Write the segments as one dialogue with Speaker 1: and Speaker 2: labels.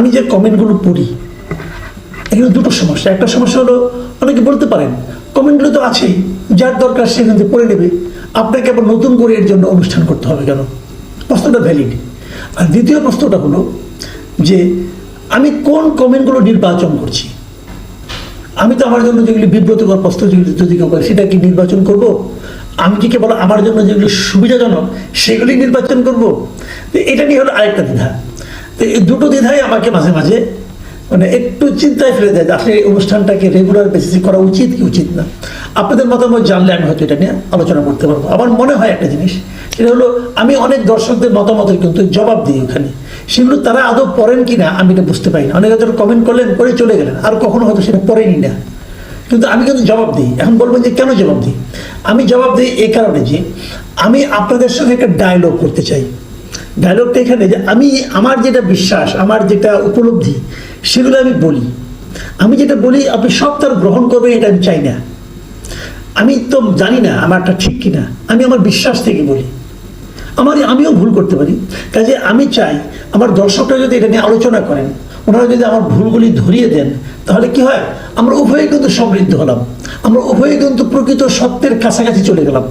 Speaker 1: আমি যে কমেন্টগুলো পড়ি এখানে দুটো সমস্যা। একটা সমস্যা হলো, অনেকে বলতে পারেন, কমেন্টগুলো তো আছেই, যার দরকার সেখান থেকে পড়ে নেবে। আপনাকে আবার নতুন করে এর জন্য অনুষ্ঠান করতে হবে কেন? প্রশ্নটা ভ্যালিড আর দ্বিতীয় প্রশ্নটা হলো যে, আমি কোন কমেন্টগুলো নির্বাচন করছি? আমি তো আমার জন্য যেগুলি বিব্রতকর প্রশ্ন যেগুলি যদি কেউ করে, সেটা কি নির্বাচন করব? আমি কি কেবল আমার জন্য যেগুলি সুবিধাজনক, সেগুলি নির্বাচন করব? এটা নিয়ে হলো আরেকটা দ্বিধা। এই দুটো দ্বিধাই আমাকে মাঝে মাঝে মানে একটু চিন্তায় ফেলে দেয় আসলে এই অনুষ্ঠানটাকে রেগুলার বেসিসে করা উচিত কি উচিত না। আপনাদের মতামত জানলে আমি হয়তো এটা নিয়ে আলোচনা করতে পারব। আমার মনে হয় একটা জিনিস, সেটা হলো আমি অনেক দর্শকদের মতামতের কিন্তু জবাব দিই ওখানে। সেগুলো তারা আদৌ পড়েন কি না আমি এটা বুঝতে পারি না। অনেকে যখন কমেন্ট করলেন করে চলে গেলেন, আর কখনো হয়তো সেটা পড়েনি না। কিন্তু আমি কিন্তু জবাব দিই। এখন বলবেন যে কেন জবাব দিই? আমি জবাব দিই এই কারণে যে, আমি আপনাদের সঙ্গে একটা ডায়লগ করতে চাই। ডায়লগটা এখানে যে আমি, আমার যেটা বিশ্বাস, আমার যেটা উপলব্ধি, সেগুলো আমি বলি। আমি যেটা বলি, আপনি সব তার গ্রহণ করবেন, এটা আমি চাই না। আমি তো জানি না আমারটা ঠিক কিনা। আমি আমার বিশ্বাস থেকে বলি। আমার, আমিও ভুল করতে পারি। কাজে আমি চাই, আমার দর্শকরা যদি এটা নিয়ে আলোচনা করেন, ওনারা যদি আমার ভুলগুলি ধরিয়ে দেন, তাহলে কি হয়? আমরা উভয়ে কিন্তু সমৃদ্ধ হলাম। আমরা উভয়ে কিন্তু প্রকৃত সত্যের কাছাকাছি চলে গেলাম।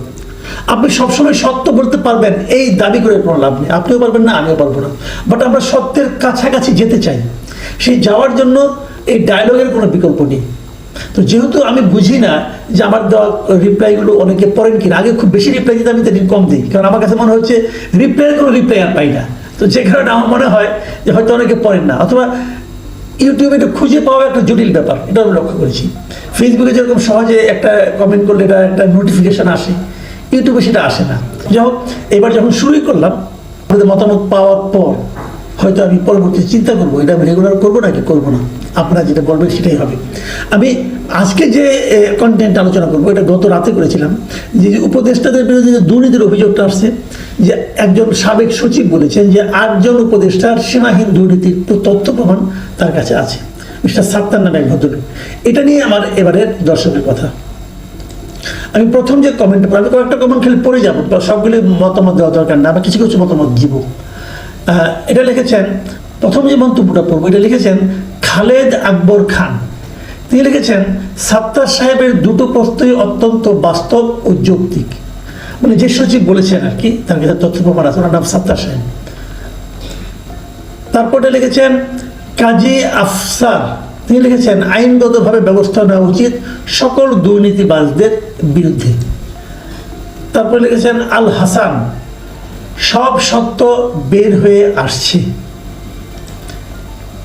Speaker 1: আপনি সবসময় সত্য বলতে পারবেন, এই দাবি করে কোনো লাভ নেই। আপনিও পারবেন না, আমিও পারব না। বাট আমরা সত্যের কাছাকাছি যেতে চাই। সেই যাওয়ার জন্য এই ডায়লগের কোনো বিকল্প নেই। তো যেহেতু আমি বুঝি না যে আমার দেওয়া রিপ্লাইগুলো অনেকে পড়েন কিনা, আগে খুব বেশি রিপ্লাই দিতে আমি সেদিন কম দিই। কারণ আমার কাছে মনে হচ্ছে রিপ্লাইয়ের কোনো রিপ্লাই আর পাই না। তো যে কারণে আমার মনে হয় যে হয়তো অনেকে পড়েন না। অথবা ইউটিউবে এটা খুঁজে পাওয়া একটা জটিল ব্যাপার, এটা আমি লক্ষ্য করেছি। ফেসবুকে যেরকম সহজে একটা কমেন্ট করলে এটা একটা নোটিফিকেশন আসে। ইউটিউবে সেটা আসে না। যাই হোক, এবার যখন শুরুই করলাম, আপনাদের মতামত পাওয়ার পর হয়তো আমি পরবর্তী চিন্তা করব, এটা আমি রেগুলার করব নাকি করব না? আপনারা যেটা বলবেন সেটাই হবে। আমি আজকে যে কন্টেন্ট আলোচনা করব, এটা গত রাতে করেছিলাম, যে উপদেষ্টাদের বিরুদ্ধে যে দুর্নীতির অভিযোগটা আসছে, যে একজন সাবেক সচিব বলেছেন যে আটজন উপদেষ্টার সেনাহীন দুর্নীতির তথ্য প্রমাণ তার কাছে আছে। মিস্টার সাত্তার নামে এক ভদ্রলোক। এটা নিয়ে আমার এবারের দর্শকের কথা। আমি প্রথম যে কমেন্ট আমি কয়েকটা কমেন্ট খালি পড়ে যাব সবগুলি মতামত দেওয়া দরকার না বা কিছু কিছু মতামত দিব। এটা লিখেছেন, প্রথম যে মন্তব্যটা পড়ব, এটা লিখেছেন খালেদ আকবর খান। তিনি লিখেছেন, সাত্তার সাহেবের দুটো প্রশ্নই অত্যন্ত বাস্তব ও যৌক্তিক। মানে যে সচিব বলেছেন আর কি, তার কাছে তথ্য প্রমাণ আছে, ওনার নাম সাত্তার সাহেব। তারপরে লিখেছেন, কাজী আফসার। তিনি লিখেছেন, আইনগতভাবে ব্যবস্থা নেওয়া উচিত সকল দুর্নীতিবাজদের বিরুদ্ধে। তারপরে লিখেছেন, আল হাসান, সব সত্য বের হয়ে আসছে।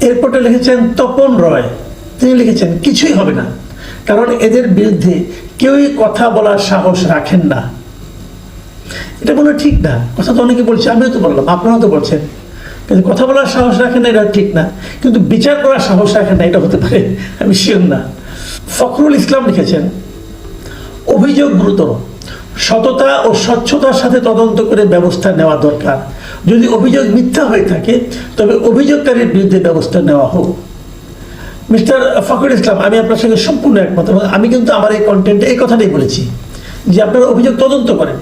Speaker 1: এরপরে লিখেছেন, তপন রয়। তিনি লিখেছেন, কিছুই হবে না, কারণ এদের বিরুদ্ধে কেউই কথা বলার সাহস রাখেন না। এটা বলে ঠিক না, কথা তো অনেকে বলছে, আমিও তো বললাম, আপনারাও তো বলছেন। কিন্তু কথা বলার সাহস রাখেন না, এটা ঠিক না। কিন্তু বিচার করার সাহস রাখেন না, এটা হতে পারে, আমি শিওর না। ফখরুল ইসলাম লিখেছেন অভিযোগ গুরুতর সততা ও স্বচ্ছতার সাথে তদন্ত করে ব্যবস্থা নেওয়া দরকার। যদি অভিযোগ মিথ্যা হয়ে থাকে, তবে অভিযোগকারীর বিরুদ্ধে ব্যবস্থা নেওয়া হোক। মিস্টার ফখরুল ইসলাম, আমি আপনার সঙ্গে সম্পূর্ণ একমত এবং আমি কিন্তু আমার এই কন্টেন্টে এই কথাটাই বলেছি যে আপনারা অভিযোগ তদন্ত করেন।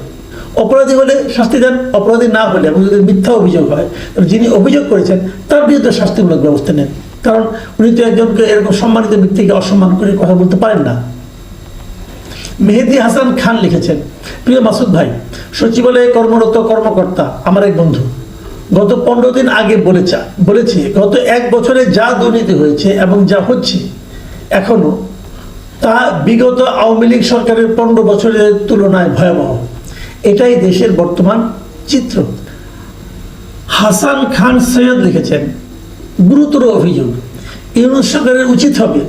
Speaker 1: অপরাধী হলে শাস্তি দেন, অপরাধী না হলে এবং যদি মিথ্যা অভিযোগ হয় যিনি অভিযোগ করেছেন, তার বিরুদ্ধে শাস্তিমূলক ব্যবস্থা নেন। কারণ উনি তো একজনকে এরকম সম্মানিত ব্যক্তিকে অসম্মান করে কথা বলতে পারেন না। মেহেদি হাসান খান লিখেছেন। প্রিয় মাসুদ ভাই, সচিবালয়ে কর্মরত কর্মকর্তা, আমার এক বন্ধু, গত পনেরো দিন আগে বলেছে বলেছে, গত এক বছরে যা দুর্নীতি হয়েছে এবং যা হচ্ছে, এখনও তা বিগত আওয়ামী লীগ সরকারের পনেরো বছরের তুলনায় ভয়াবহ। এটাই দেশের বর্তমান চিত্র। হাসান খান সৈয়দ লিখেছেন, গুরুতর অভিযোগ, ইউনুস সরকারের উচিত হবে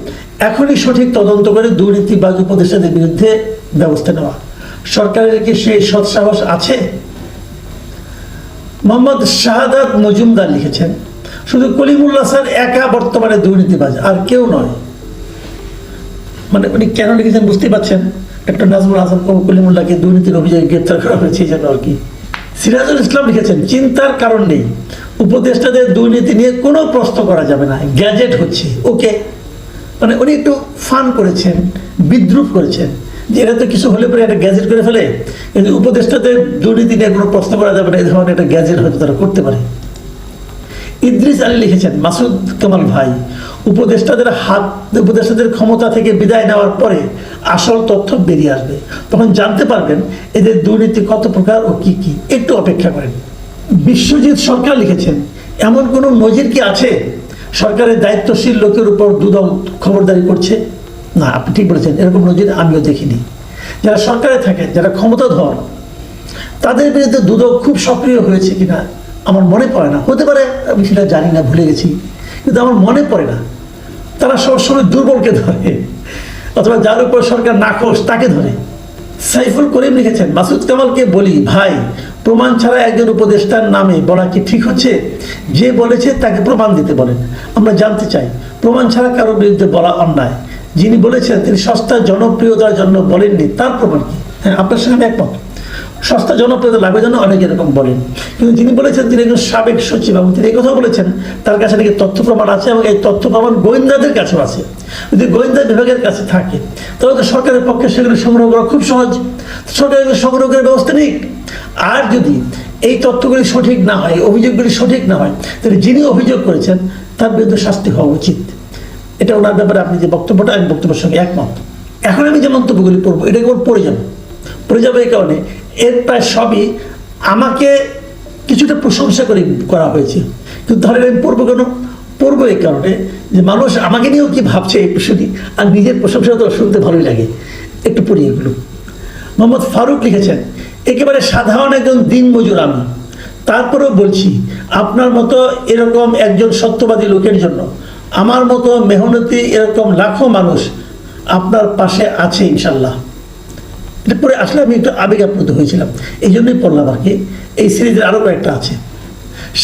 Speaker 1: এখনই সঠিক তদন্ত করে দুর্নীতিবাজ উপদেষ্টাদের বিরুদ্ধে ব্যবস্থা নেওয়া। সরকারের কি সেই সৎসাহস আছে? মোহাম্মদ শাহাদাত মজুমদার লিখেছেন, শুধু কলিমুল্লাহ স্যার একা বর্তমানে দুর্নীতিবাজ, আর কেউ নয়। মানে উনি কেন লিখেছেন বুঝতে পারছেন? ডক্টর নাজমুল হাসান কলিমুল্লাহকে দুর্নীতির অভিযোগে গ্রেপ্তার করা হয়েছে জন্য আর কি। সিরাজুল ইসলাম লিখেছেন, চিন্তার কারণ নেই। উপদেষ্টাদের দুর্নীতি নিয়ে কোনো প্রশ্ন করা যাবে না। গ্যাজেট হচ্ছে। ওকে। মানে উনি একটু ফান করেছেন, বিদ্রুপ করেছেন। যে এরা তো কিছু হলে পরে একটা গ্যাজেট করে ফেলে, কিন্তু উপদেষ্টাদের দুর্নীতি নিয়ে কোনো প্রশ্ন করা যাবে না, এই ধরনের একটা গ্যাজেট হয়তো তারা করতে পারে। ইদ্রিস আলী লিখেছেন, মাসুদ কামাল ভাই, উপদেষ্টাদের হাত, উপদেষ্টাদের ক্ষমতা থেকে বিদায় নেওয়ার পরে আসল তথ্য বেরিয়ে আসবে। তখন জানতে পারবেন এদের দুর্নীতি কত প্রকার ও কি কি। একটু অপেক্ষা করেন। বিশ্বজিৎ সরকার লিখেছেন, এমন কোনো নজির কি আছে? সরকারের দায়িত্বশীল লোকের উপর দুদল খবরদারি করছে? না, আপনি ঠিক বলেছেন, এরকম নজির আমিও দেখিনি। যারা সরকারে থাকেন, যারা ক্ষমতাধর, তাদের বিরুদ্ধে দুদক খুব সক্রিয় হয়েছে কিনা আমার মনে পড়ে না। হতে পারে, আমি সেটা জানি না, ভুলে গেছি, কিন্তু আমার মনে পড়ে না। তারা সবসময় দুর্বলকে ধরে, অথবা যার উপর সরকার নাকশ তাকে ধরে। সাইফুল করিম লিখেছেন, মাসুদ কামালকে বলি, ভাই প্রমাণ ছাড়া একজন উপদেষ্টার নামে বলা কি ঠিক হচ্ছে? যে বলেছে তাকে প্রমাণ দিতে বলেন। আমরা জানতে চাই, প্রমাণ ছাড়া কারোর বিরুদ্ধে বলা অন্যায়। যিনি বলেছেন তিনি সস্তার জনপ্রিয়তার জন্য বলেননি, তার প্রমাণ কি? হ্যাঁ আপনার সঙ্গে একমত। সস্তা জনপ্রিয়তা লাভের জন্য অনেক এরকম বলেন। কিন্তু যিনি বলেছেন তিনি একজন সাবেক সচিব এবং তিনি এই কথা বলেছেন, তার কাছে নাকি তথ্য প্রমাণ আছে এবং এই তথ্য প্রমাণ গোয়েন্দাদের কাছেও আছে। যদি গোয়েন্দা বিভাগের কাছে থাকে, তাহলে তো সরকারের পক্ষে সেগুলো সংগ্রহ করা খুব সহজ। সরকার সংগ্রহ করার ব্যবস্থা নেই আর যদি এই তথ্যগুলি সঠিক না হয় অভিযোগগুলি সঠিক না হয়, তাহলে যিনি অভিযোগ করেছেন, তার বিরুদ্ধে শাস্তি হওয়া উচিত। এটা ওনার ব্যাপারে আপনি যে বক্তব্যটা, আমি বক্তব্যের সঙ্গে একমত। এখন আমি যে মন্তব্যগুলি পড়ব, এটা কেবল পড়ে যাব। পড়ে যাবে এই কারণে, এর প্রায় সবই আমাকে কিছুটা প্রশংসা করে করা হয়েছে। কিন্তু তাহলে আমি পড়ব কেন? পড়ব এই কারণে যে মানুষ আমাকে নিয়েও কি ভাবছে এই শুনি আর নিজের প্রশংসা তো শুনতে ভালোই লাগে। একটু পড়ি এগুলো। মোহাম্মদ ফারুক লিখেছেন একেবারে সাধারণ একজন দিন মজুর আমি। তারপরেও বলছি, আপনার মতো এরকম একজন সত্যবাদী লোকের জন্য, আমার মতো মেহনতি এরকম লাখো মানুষ আপনার পাশে আছে ইনশাল্লাহ পরে আসলে আমি একটু আবেগ আপ্লুত হয়েছিলাম। এই জন্যই পড়লাম আর কি। এই সিরিজের আরও কয়েকটা আছে।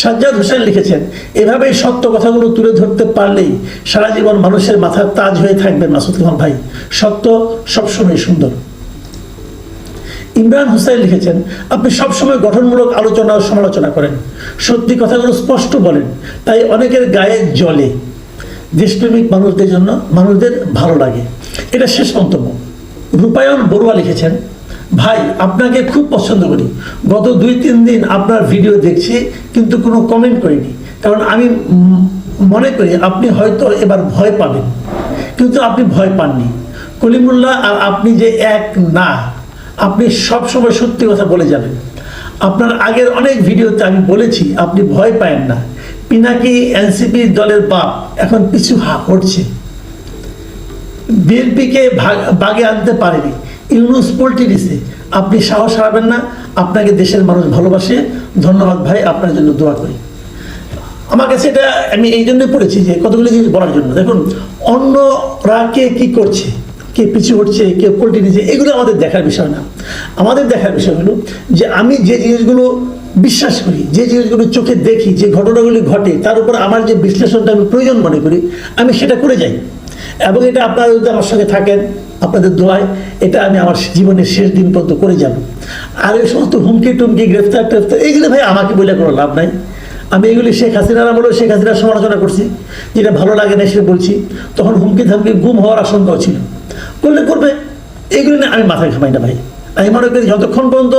Speaker 1: সাজ্জাদ হোসেন লিখেছেন এভাবে সত্য কথাগুলো তুলে ধরতে পারলেই সারা জীবন মানুষের মাথার তাজ হয়ে থাকবে মাসুদ খান ভাই। সত্য সবসময় সুন্দর। ইমরান হুসাইন লিখেছেন, আপনি সবসময় গঠনমূলক আলোচনা ও সমালোচনা করেন। সত্যি কথাগুলো স্পষ্ট বলেন, তাই অনেকের গায়ে জলে। দেশপ্রেমিক মানুষদের জন্য, মানুষদের ভালো লাগে। এটা শেষ মন্তব্য। রূপায়ণ বড়ুয়া লিখেছেন, ভাই, আপনাকে খুব পছন্দ করি। গত দুই, তিন দিন আপনার ভিডিও দেখছি, কিন্তু কোনো কমেন্ট করিনি। কারণ আমি মনে করি আপনি হয়তো এবার ভয় পাবেন। কিন্তু আপনি ভয় পাননি। কলিমুল্লাহ আর আপনি যে এক না আপনি সব সময় সত্যি কথা বলে যাবেন। আপনার আগের অনেক ভিডিওতে আমি বলেছি, আপনি ভয় পায়েন না। পিনাকি এনসিপি দলের বাপ, এখন পিছু হটছে। বিএনপিকে বাগে আনতে পারেনি। ইউনুস পোল্টি দিছে। আপনি সাহস হারাবেন না, আপনাকে দেশের মানুষ ভালোবাসে। ধন্যবাদ ভাই, আপনার জন্য দোয়া করি। আমার কাছে এটা আমি এই জন্যই পড়েছি যে কতগুলি জিনিস বলার জন্য। দেখুন, অন্যরা কে কী করছে? কে পিছু হচ্ছে কে পোল্টি নিচ্ছে, এগুলো আমাদের দেখার বিষয় না। আমাদের দেখার বিষয় হলো যে আমি যে জিনিসগুলো বিশ্বাস করি, যে জিনিসগুলো চোখে দেখি, যে ঘটনাগুলি ঘটে, তার উপর আমার যে বিশ্লেষণটা আমি প্রয়োজন মনে করি, আমি সেটা করে যাই। এবং এটা আপনারা যদি আমার সঙ্গে থাকেন, আপনাদের দোয়ায়, এটা আমি আমার জীবনের শেষ দিন পর্যন্ত করে যাব। আর এই সমস্ত হুমকি টুমকি, গ্রেফতার টেফতার এইগুলো ভাই আমাকে বলে কোনো লাভ নাই। আমি এগুলি শেখ হাসিনার আমলেও শেখ হাসিনার সমালোচনা করছি, যেটা ভালো লাগে না সেটা বলছি। তখন হুমকি থামকি গুম হওয়ার আশঙ্কাও ছিল। করলে করবে? এগুলো নিয়ে আমি মাথায় ঘামাই না ভাই। আমি মনে করি যতক্ষণ পর্যন্ত